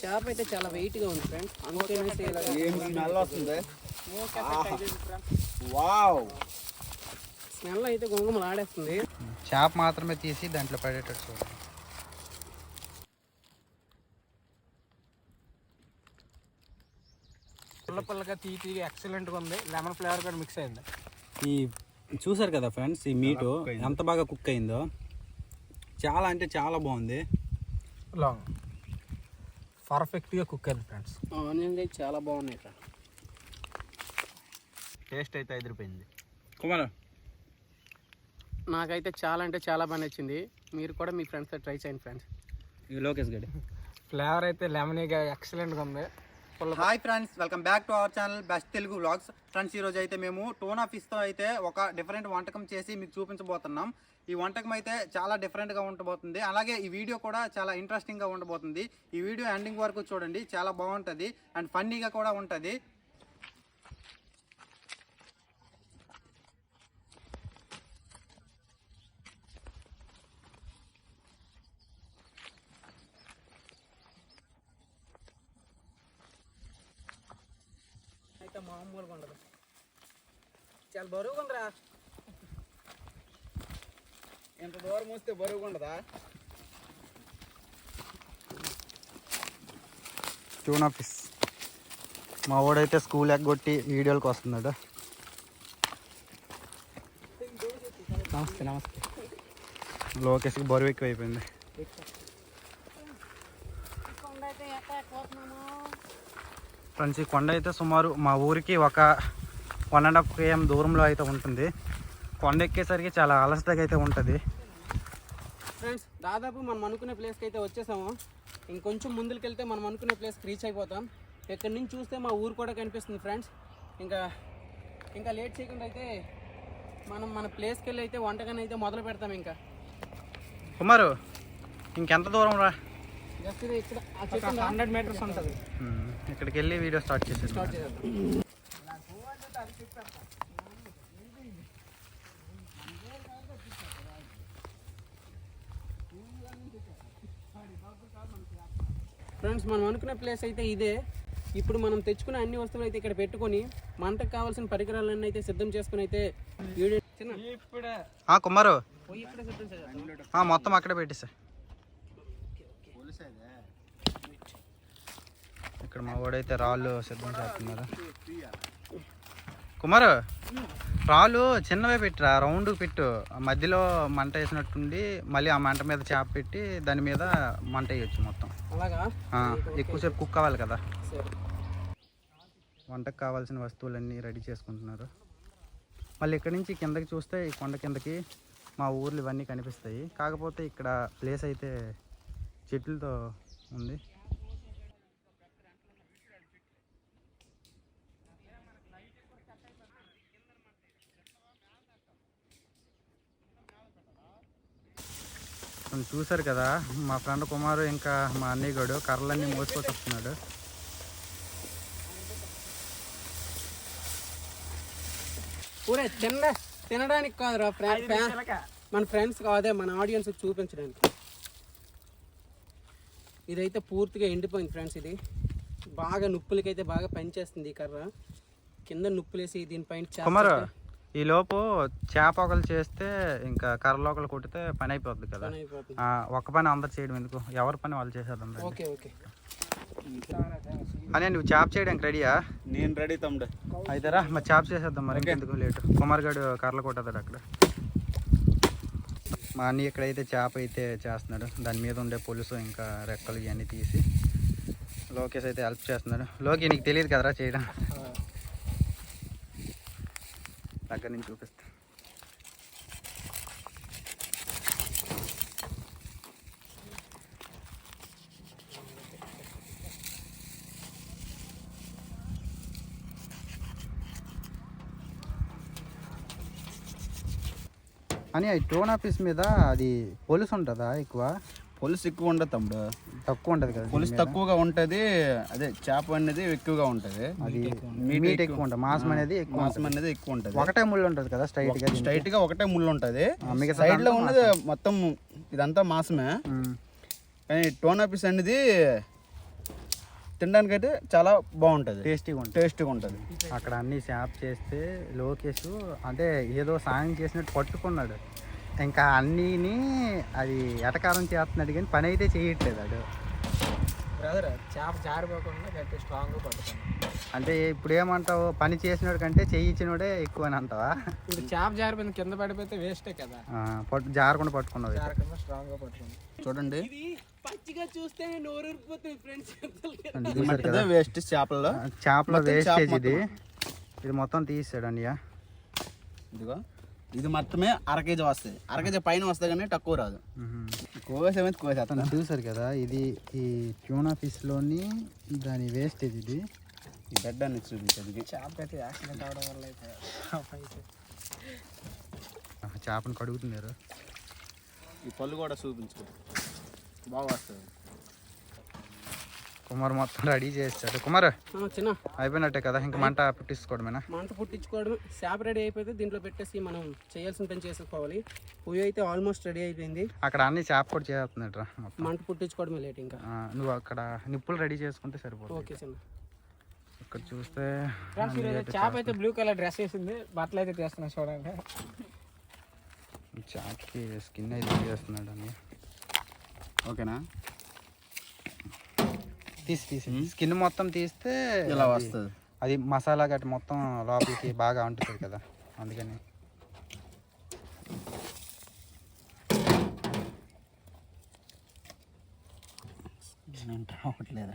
చేప అయితే చాలా వెయిట్గా ఉంది ఫ్రెండ్స్ స్మెల్ అయితే గుంగమలు ఆడేస్తుంది చేప మాత్రమే తీసి దాంట్లో పడేటట్టు చూడండి. పుల్ల పుల్లగా తీ తీగా ఎక్సలెంట్గా ఉంది. లెమన్ ఫ్లేవర్ కూడా మిక్స్ అయింది. ఈ చూసారు కదా ఫ్రెండ్స్ ఈ మీటు ఎంత బాగా కుక్ అయిందో. చాలా అంటే చాలా బాగుంది. లాంగ్ పర్ఫెక్ట్గా కుక్ అయింది ఫ్రెండ్స్. ఆనియన్స్ అయితే చాలా బాగున్నాయి ఇక్కడ టేస్ట్ అయితే ఎదిరిపోయింది. కుమార్. నాకైతే చాలా అంటే చాలా బాగా నచ్చింది. మీరు కూడా మీ ఫ్రెండ్స్తో ట్రై చేయండి ఫ్రెండ్స్. ఈ లోకేష్ గడి. ఫ్లేవర్ అయితే లెమనీగా ఎక్సలెంట్గా ఉంది. Hi friends welcome back to our channel best Telugu blogs friends ఈరోజు అయితే మేము టోనా ఫిష్తో అయితే ఒక డిఫరెంట్ వంటకం చేసి మీకు చూపించబోతున్నాం. ఈ వంటకం అయితే చాలా డిఫరెంట్గా ఉండబోతుంది. అలాగే ఈ వీడియో కూడా చాలా ఇంట్రెస్టింగ్గా ఉండబోతుంది. ఈ వీడియో ఎండింగ్ వరకు చూడండి చాలా బాగుంటుంది. అండ్ ఫన్నీగా కూడా ఉంటుంది. మామూలుగా ఉండదు. చాలా బరువుగా ఉందిరా. ఎంత దూరం వస్తే బరువుగా ఉండదా? ట్యూన్ ఆఫీస్ మా వాడైతే స్కూల్ ఎగ్గొట్టి వీడియోలకు వస్తున్నాడు. నమస్తే నమస్తే. లోకేష్కి బరువు ఎక్కువ అయిపోయింది ఫ్రెండ్స్ ఈ కొండ అయితే సుమారు మా ఊరికి ఒక వన్ అండ్ హాఫ్ కేఎం దూరంలో అయితే ఉంటుంది. కొండ ఎక్కేసరికి చాలా అలసటగా అయితే ఉంటుంది. ఫ్రెండ్స్ దాదాపు మనం అనుకునే ప్లేస్కి అయితే వచ్చేసాము. ఇంకొంచెం ముందుకు వెళ్తే మనం అనుకునే ప్లేస్కి రీచ్ అయిపోతాం. ఇక్కడ నుంచి చూస్తే మా ఊరు కూడా కనిపిస్తుంది ఫ్రెండ్స్. ఇంకా ఇంకా లేట్ చేయకుండా అయితే మనం మన ప్లేస్కి వెళ్ళి అయితే వంటకాన్ని అయితే మొదలు పెడతాం ఇంకా. కుమారు ఇంకెంత దూరం రా? జస్ట్ ఇది ఇక్కడ హండ్రెడ్ మీటర్స్ ఉంటుంది. ఇక్కడికి వెళ్ళి వీడియో స్టార్ట్ చేసేది స్టార్ట్ చేద్దాం. ఫ్రెండ్స్ మనం అనుకున్న ప్లేస్ అయితే ఇదే. ఇప్పుడు మనం తెచ్చుకున్న అన్ని వస్తువులు అయితే ఇక్కడ పెట్టుకొని మంటకు కావాల్సిన పరికరాలన్నీ అయితే సిద్ధం చేసుకుని అయితే వీడియో చిన్న. ఇప్పుడే ఆ, కుమారు. మొత్తం అక్కడే పెట్టేసా. ఇక్కడ మా వాడైతే రాళ్ళు సిద్ధం చేస్తున్నారు. కుమారు రాళ్ళు చిన్నవే పెట్టిరా రౌండ్ పెట్టు. మధ్యలో మంట వేసినట్టుండి మళ్ళీ ఆ మంట మీద చేప పెట్టి దాని మీద మంట వేయొచ్చు మొత్తం. ఎక్కువసేపు కుక్ అవ్వాలి కదా. వంటకు కావాల్సిన వస్తువులన్నీ రెడీ చేసుకుంటున్నారు. మళ్ళీ ఇక్కడ నుంచి కిందకి చూస్తే ఈ కొండ కిందకి మా ఊర్లు ఇవన్నీ కనిపిస్తాయి. కాకపోతే ఇక్కడ ప్లేస్ అయితే చెట్లతో ఉంది. చూసారు కదా మా ఫ్రెండ్ కుమారు ఇంకా మా అన్నయ్య గడు కర్రలన్నీ మోసుకొని వస్తున్నాడు. ఊరే తిన తినడానికి కాదురా ఫ్రెండ్ మన ఫ్రెండ్స్ కాదే మన ఆడియన్స్ చూపించడానికి. ఇదైతే పూర్తిగా ఎండిపోయింది ఫ్రెండ్స్ ఇది. బాగా నుప్పులకైతే బాగా పనిచేస్తుంది ఈ కర్ర. కింద నుప్పులేసి దీనిపైన కుమారు పెట్టి ఈ లోపు చేప ఒకరు చేస్తే ఇంకా కర్రలో ఒకరు కొట్టితే పని అయిపోద్ది కదా. ఒక్క పని అందరు చేయడం ఎందుకు? ఎవరి పని వాళ్ళు. Okay okay. అనే నువ్వు చేప చేయడానికి రెడీయా నేను రెడీ తమ్ముడు. అయితేరా మరి చేప చేసేద్దాం మరి ఇంకెందుకు లేటు కుమార్ గడు కర్రలు కొట్టేదాడు అక్కడ. మా అన్ని ఇక్కడైతే చేప అయితే చేస్తున్నాడు. దాని మీద ఉండే పులుసు ఇంకా రెక్కలు ఇవన్నీ తీసి లోకేష్ అయితే హెల్ప్ చేస్తున్నాడు. లోకి నీకు తెలియదు కదరా చేయడం? దగ్గర నుంచి చూపిస్తా. అని ఈ టోన్ ఆఫీస్ మీద అది పొలుసు ఉంటుందా ఎక్కువ? పులుసు ఎక్కువ ఉండదు తమ్ముడు. తక్కువ ఉంటుంది కదా పులుసు తక్కువగా ఉంటది అదే చేప అనేది ఎక్కువగా ఉంటది. అది మీట్ ఎక్కువ ఉంటుంది మాంసం అనేది ఎక్కువ మాంసం అనేది ఎక్కువ ఉంటది. ఒకటే ముళ్ళు ఉంటుంది కదా స్ట్రైట్గా స్ట్రైట్గా ఒకటే ముళ్ళు ఉంటది. మిగతా సైడ్లో ఉన్నది మొత్తం ఇదంతా మాసమే. కానీ టోన్ ఆఫీస్ అనేది తినడానికి అయితే చాలా బాగుంటుంది. టేస్టీగా ఉంటుంది. టేస్టీగా ఉంటుంది. అక్కడ అన్ని శాప్ చేస్తే లోకేష్ అంటే ఏదో సాయం చేసినట్టు పట్టుకున్నాడు. ఇంకా అన్నీని అది ఎటకారం చేస్తున్నాడు కానీ పని అయితే చేయట్లేదు ఆడు బ్రదర్ చేప జారిపోకుండా గట్టి స్ట్రాంగ్గా పట్టుకున్నాం అంటే ఇప్పుడు ఏమంటావు? పని చేసినోడు కంటే చెయ్యి ఇచ్చినోడే ఎక్కువ అని అంటావా? ఇప్పుడు చేప జారిపోయింది కింద పడిపోతే వేస్టే కదా. ఆ, పట్టు జారకుండా పట్టుకున్నావు. జారకుండా స్ట్రాంగ్గా పట్టుకుంది చూడండి. ఇది పచ్చిగా చూస్తే నోరూరిపోతుంది ఫ్రెండ్స్ కదా. వేస్ట్ చేపలలో. చేపల వేస్టేజ్ ఇది. ఇది మొత్తం తీసాడు అన్నయ్య. ఇదిగో. ఇది మొత్తమే అర కేజీ వస్తుంది అర కేజీ పైన వస్తుంది కానీ తక్కువ రాదు. కోసేమైతే కోసేస్తాను చూసారు కదా ఇది ఈ ట్యూనా ఫిష్లోని దాని వేస్టేజ్ ఇది. ఈ బెడ్ అని చూపించేది చేప అయితే యాక్సిడెంట్ అవడం వల్ల అయితే. చేపను కడుగుతున్నారు. ఈ పళ్ళు కూడా చూపించుకో బాగా వస్తుంది కుమార్ మొత్తం రెడీ చేస్తాడు కుమార్ చిన్న. అయిపోయినట్టే కదా ఇంక మంట పుట్టించుకోవడమేనా? మంట పుట్టించుకోవడం చేప రెడీ అయిపోతే దీంట్లో పెట్టేసి మనం చేయాల్సిన పని చేసేసుకోవాలి పొయ్యి అయితే ఆల్మోస్ట్ రెడీ అయిపోయింది. అక్కడ అన్ని చేప కూడా చేస్తున్నాడు రా మంట పుట్టించుకోవడమే లేట్ ఇంకా. నువ్వు అక్కడ నిప్పులు రెడీ చేసుకుంటే సరిపోతుంది. ఓకే చిన్న. ఇక్కడ చూస్తే చేప అయితే బ్లూ కలర్ డ్రెస్ వేసింది. బట్టలు అయితే తీస్తున్నా చూడండి. చేపకి స్కిన్ అయితే చేస్తున్నాడు అని ఓకేనా? తీసి తీసి. స్కిన్ మొత్తం తీస్తే ఇలా వస్తుంది. అది మసాలా గట్టి మొత్తం లోపలికి బాగా అంటుతుంది కదా. అందుకని. నేను రావట్లేదా?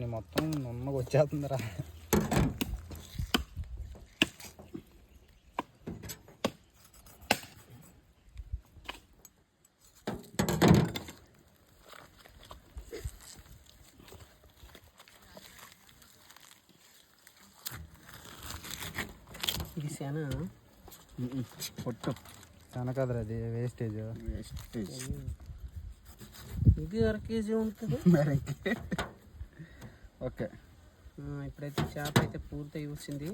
అని మొత్తం నున్నగా వచ్చేస్తుందిరా. ఇది సేనా? పొట్టు. కనకదరా అది వేస్టేజ్. వేస్టేజ్. ఇది అర కేజీ ఉంటుంది. మరి ఓకే. ఇప్పుడైతే చేప అయితే పూర్తి వచ్చింది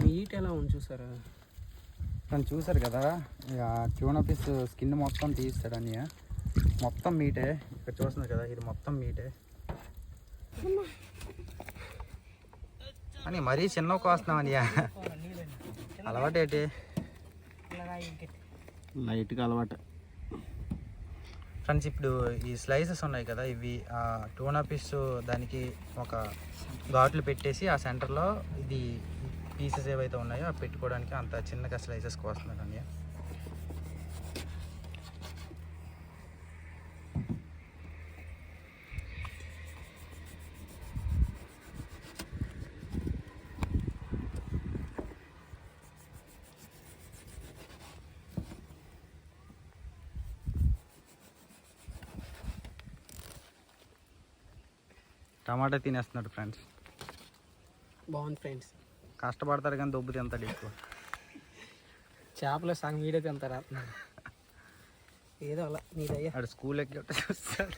మీట్ ఎలా ఉంది చూసారా? తను చూసారు కదా ఇక ట్యూనా పీస్ స్కిన్ మొత్తం తీస్తాడు అన్నయ్య మొత్తం మీటే ఇక్కడ చూస్తున్నారు కదా ఇది మొత్తం మీటే అని మరీ చిన్న కోస్తున్నాం అన్నయ్య అలవాటు ఏంటి? లైట్గా అలవాటు. ఫ్రెండ్స్ ఇప్పుడు ఈ స్లైసెస్ ఉన్నాయి కదా ఇవి ఆ టూనా పీస్ దానికి ఒక ఘాట్లు పెట్టేసి ఆ సెంటర్లో ఇది పీసెస్ ఏవైతే ఉన్నాయో అవి పెట్టుకోవడానికి అంత చిన్నగా స్లైసెస్ కోస్తున్నారు టమాటా తినేస్తున్నాడు ఫ్రెండ్స్. బాగుంది ఫ్రెండ్స్. కష్టపడతాడు కానీ దొబ్బు తింటాడు ఎక్కువ. చేపలో సగం వీడియో తింటారా? ఏదో అలా నీదయ్యా. ఆడు స్కూల్ ఎక్కి చూస్తాడు.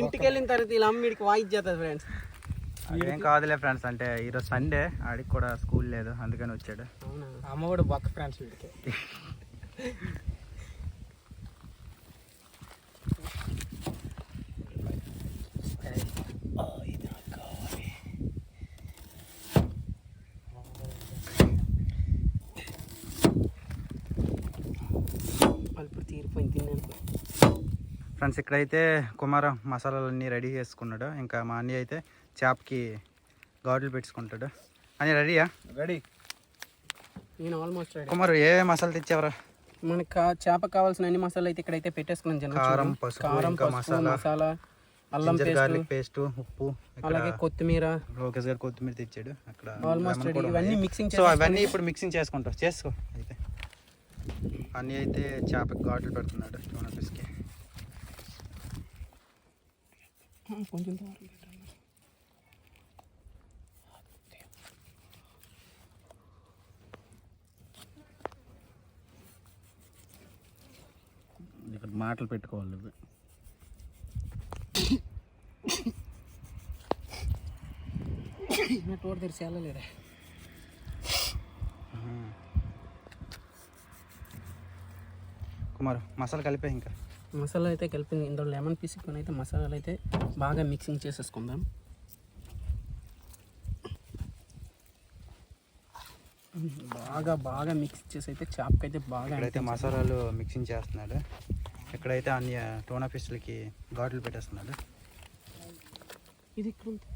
ఇంటికి వెళ్ళిన తర్వాత ఇలా అమ్మిడికి వాయిచ్చేస్తుంది ఫ్రెండ్స్. అదేం కాదులే ఫ్రెండ్స్ అంటే ఈరోజు సండే ఆడికి కూడా స్కూల్ లేదు అందుకని వచ్చాడు. అవునా? అమ్మ కూడా బొక్క ఫ్రెండ్స్ వీడికి వాళ్ళు ఇప్పుడు తీరిపోయింది తిన్నాను ఫ్రెండ్స్ ఇక్కడైతే కుమారం మసాలాలన్నీ రెడీ చేసుకున్నాడు. ఇంకా మా అన్నయ్య అయితే చేపకి ఘాట్లు పెట్టుకుంటాడు. అని రెడీయా? రెడీ. నేను ఆల్మోస్ట్ రెడీ కుమారు ఏ మసాలా తెచ్చావరా? మనకి చేప కావాల్సిన అన్ని మసాలా అయితే ఇక్కడైతే పెట్టేసుకున్నాం జనం కారం. పసుపు, కారం పసుపు మసాలా, అల్లం గార్లిక్ పేస్ట్ ఉప్పు అలాగే కొత్తిమీర. లోకేష్ గారు కొత్తిమీర తెచ్చాడు. అక్కడ ఆల్మోస్ట్ రెడీ ఇవన్నీ. మిక్సింగ్ సో అవన్నీ ఇప్పుడు మిక్సింగ్ చేసుకుంటావు చేసుకో. అయితే. అన్నీ అయితే చేపకి ఘాట్లు పెడుతున్నాడు. టూనా కొంచెం పెట్టండి. ఇక్కడ మాటలు పెట్టుకోవాలి ఇవి. టోర్ తెరిచి వెళ్ళలేదా కుమార్ మసాలా కలిపే ఇంకా మసాలా అయితే కలిపి ఇందులో లెమన్ పీసుకొని అయితే మసాలాలు అయితే బాగా మిక్సింగ్ చేసేసుకుందాం. బాగా బాగా మిక్స్ చేసి అయితే చాప్కి అయితే బాగా ఇక్కడైతే మసాలాలు మిక్సింగ్ చేస్తున్నాడు. ఇక్కడైతే అన్ని టోనా ఫిష్లకి ఘాట్లు పెట్టేస్తున్నాడు. ఇది ఇక్కడ ఉంది.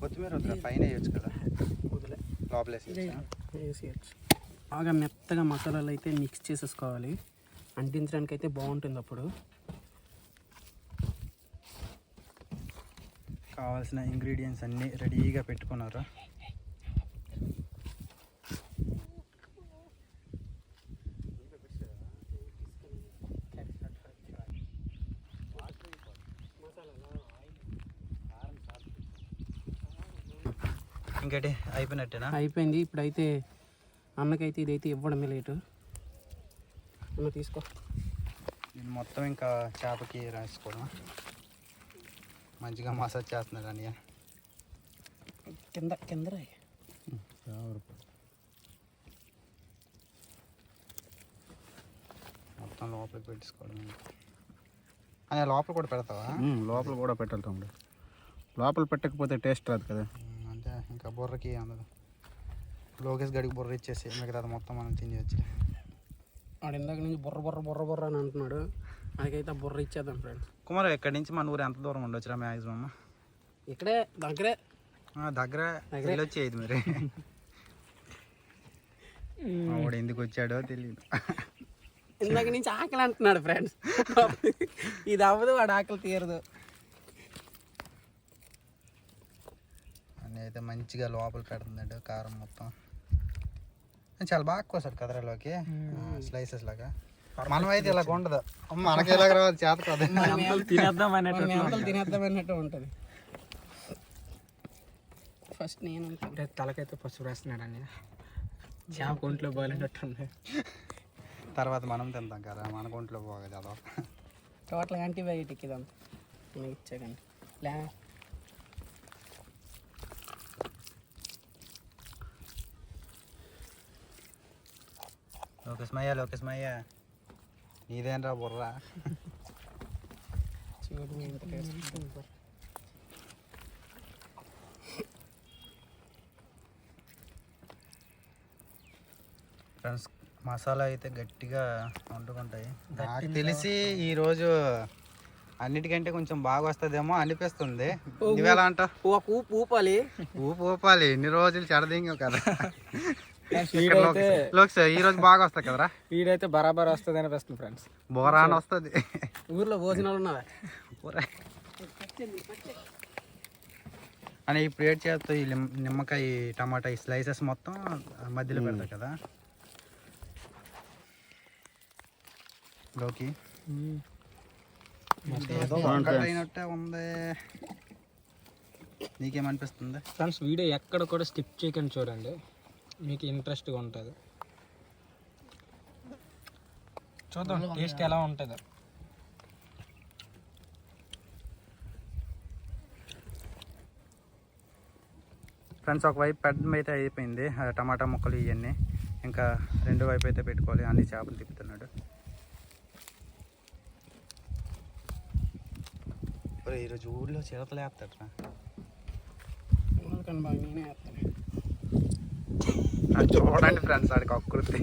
కొత్తిమీర వద్దురా పైన వేయచ్చు కదా. వేసేయచ్చు బాగా మెత్తగా మసాలాలు అయితే మిక్స్ చేసేసుకోవాలి. అంటించడానికి అయితే బాగుంటుంది అప్పుడు. కావాల్సిన ఇంగ్రీడియంట్స్ అన్నీ రెడీగా పెట్టుకున్నారు? ఇంకేటి? అయిపోయినట్టేనా? అయిపోయింది. ఇప్పుడైతే అన్నకైతే ఇదైతే ఇవ్వడమే లేటు. అన్న తీసుకో. దీన్ని మొత్తం ఇంకా చేపకి రాసుకోవడం మంచిగా మసాజ్ చేస్తున్నాడు అన్నయ్య కింద కింద. మొత్తం లోపలికి పెట్టేసుకోవడం అని లోపల కూడా పెడతావా? లోపల కూడా పెట్టాలి తమ్ముడు. లోపల పెట్టకపోతే టేస్ట్ రాదు కదా. ఇంకా బుర్రకి అందదు. లోకేష్ గడికి బుర్ర ఇచ్చేసి మిగతాది మొత్తం మనం తినేయచ్చు వాడు ఇందాక నుంచి బుర్ర బుర్ర బుర్ర బుర్ర అని అంటున్నాడు. మనకైతే ఆ బుర్ర ఇచ్చేద్దాం ఫ్రెండ్స్ కుమార్ ఇక్కడి నుంచి మన ఊరు ఎంత దూరం ఉండొచ్చురా మ్యాక్సిమమ్ ఇక్కడే దగ్గరే. దగ్గర వెళ్ళొచ్చి అయింది మరి. వాడు ఎందుకు వచ్చాడో తెలియదు ఇందాక నుంచి ఆకలి అంటున్నాడు ఫ్రెండ్స్ ఇది అవ్వదు వాడు ఆకలి తీరదు. అయితే మంచిగా లోపల పెడుతుందండి కారం మొత్తం. చాలా బాగా కోసాడు కదరలోకి స్లైసెస్ లాగా. మనం అయితే ఇలా ఉండదు. మనకి ఇలాగ రావాలి? చేత కాదు. తినేద్దాం అన్నట్టు తినేద్దాం అన్నట్టు ఉంటుంది. ఫస్ట్ నేను తలకైతే పసుపు వేస్తున్నాడు అని చేప ఒంట్లో బాగాలేనట్టుంది. తర్వాత మనం తింటాం కదా మన ఒంట్లో పోగా చదవ టోటల్ యాంటీబయాటిక్ ఇదంతా. ఇచ్చాకండి లే. లోకేష్ మయ్య లోకేష్ మయ్య నీదేనరా బుర్రా చూడు. ఫ్రెండ్స్ మసాలా అయితే గట్టిగా వండుకుంటాయి. నాకు తెలిసి ఈరోజు అన్నిటికంటే కొంచెం బాగా వస్తుందేమో అనిపిస్తుంది. నువ్వెలా ఊపు ఊపాలి. ఊపు ఊపాలి. ఎన్ని రోజులు చెడదింగావు కదా. ఈ రోజు బాగా వస్తాయి కదరా? వీడైతే బరాబర్ వస్తుంది అనిపిస్తుంది ఫ్రెండ్స్ బోరా అని వస్తుంది. ఊర్లో భోజనాలు ఉన్నావా? అని ఇప్పుడు ఏడ్ చేస్తా ఈ నిమ్మకాయ టమాటా ఈ స్లైసెస్ మొత్తం మధ్యలో పెడతా కదా? లోకి. ఏదో వంకర అయినట్టే ఉంది. నీకేమనిపిస్తుంది? ఫ్రెండ్స్ వీడియో ఎక్కడ కూడా స్కిప్ చేయకండి చూడండి. మీకు ఇంట్రెస్ట్గా ఉంటుంది. చూద్దాం టేస్ట్ ఎలా ఉంటుందో. ఫ్రెండ్స్ ఒకవైపు పెద్ద అయితే అయిపోయింది. టమాటా ముక్కలు ఇవన్నీ ఇంకా రెండు వైపు అయితే పెట్టుకోవాలి. అన్ని చేపలు తిప్పుతున్నాడు. ఈరోజు ఊర్లో చిరతలు వేస్తాడరా. చూడండి ఫ్రెండ్స్ ఆడికి అకృతి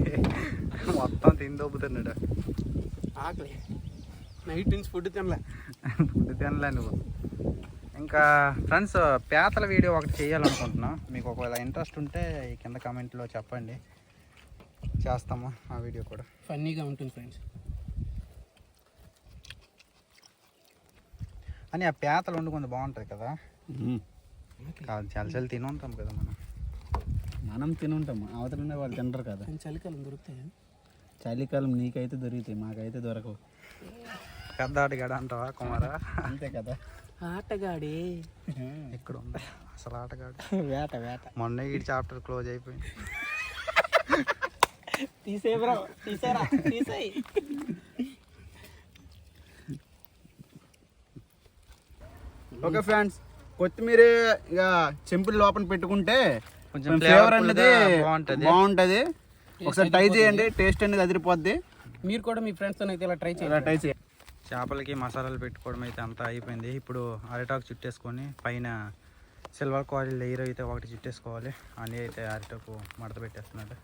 మొత్తం తిని దొబ్బుతున్నాడు ఆకలి. నైట్ నుంచి ఫుడ్ తినలే. ఫుడ్ తినలే నువ్వు. ఇంకా ఫ్రెండ్స్ పేతల వీడియో ఒకటి చేయాలనుకుంటున్నా. మీకు ఒకవేళ ఇంట్రెస్ట్ ఉంటే ఈ కింద కామెంట్లో చెప్పండి. చేస్తాము ఆ వీడియో కూడా. ఫన్నీగా ఉంటుంది ఫ్రెండ్స్ అని ఆ పేతలు వండుకుంది బాగుంటుంది కదా. కాదు చాలా చాలా తిని ఉంటాం కదా మనం. మనం తినుంటాం. అవతల ఉండే వాళ్ళు తినరు కదా. చలికాలం దొరుకుతాయి? చలికాలం నీకైతే దొరుకుతాయి మాకైతే దొరకవు. పెద్ద ఆటగాడు అంటావా కుమారా? అంతే కదా. ఆటగాడే. ఇక్కడ ఉంది అసలు ఆటగాడు. వేట వేట. మొన్న ఈ చాప్టర్ క్లోజ్ అయిపోయింది. తీసే బ్రో తీసేరా తీసేయి. ఓకే ఫ్రెండ్స్ కొత్తిమీర ఇక చెంపులు లోపల పెట్టుకుంటే కొంచెం ఫ్లేవర్ అనేది బాగుంటది. బాగుంటది. ఒకసారి ట్రై చేయండి టేస్ట్ అనేది అదిరిపోద్ది. మీరు కూడా మీ ఫ్రెండ్స్తో అయితే ఇలా ట్రై చేయండి. ట్రై చేయండి. చేపలకి మసాలాలు పెట్టుకోవడం అయితే అంతా అయిపోయింది. ఇప్పుడు అరిటాకు చుట్టేసుకొని పైన సిల్వర్ కాయిల్ లేయర్ అయితే ఒకటి చుట్టేసుకోవాలి. అని అయితే అరిటాకు మడత పెట్టేస్తున్నాడు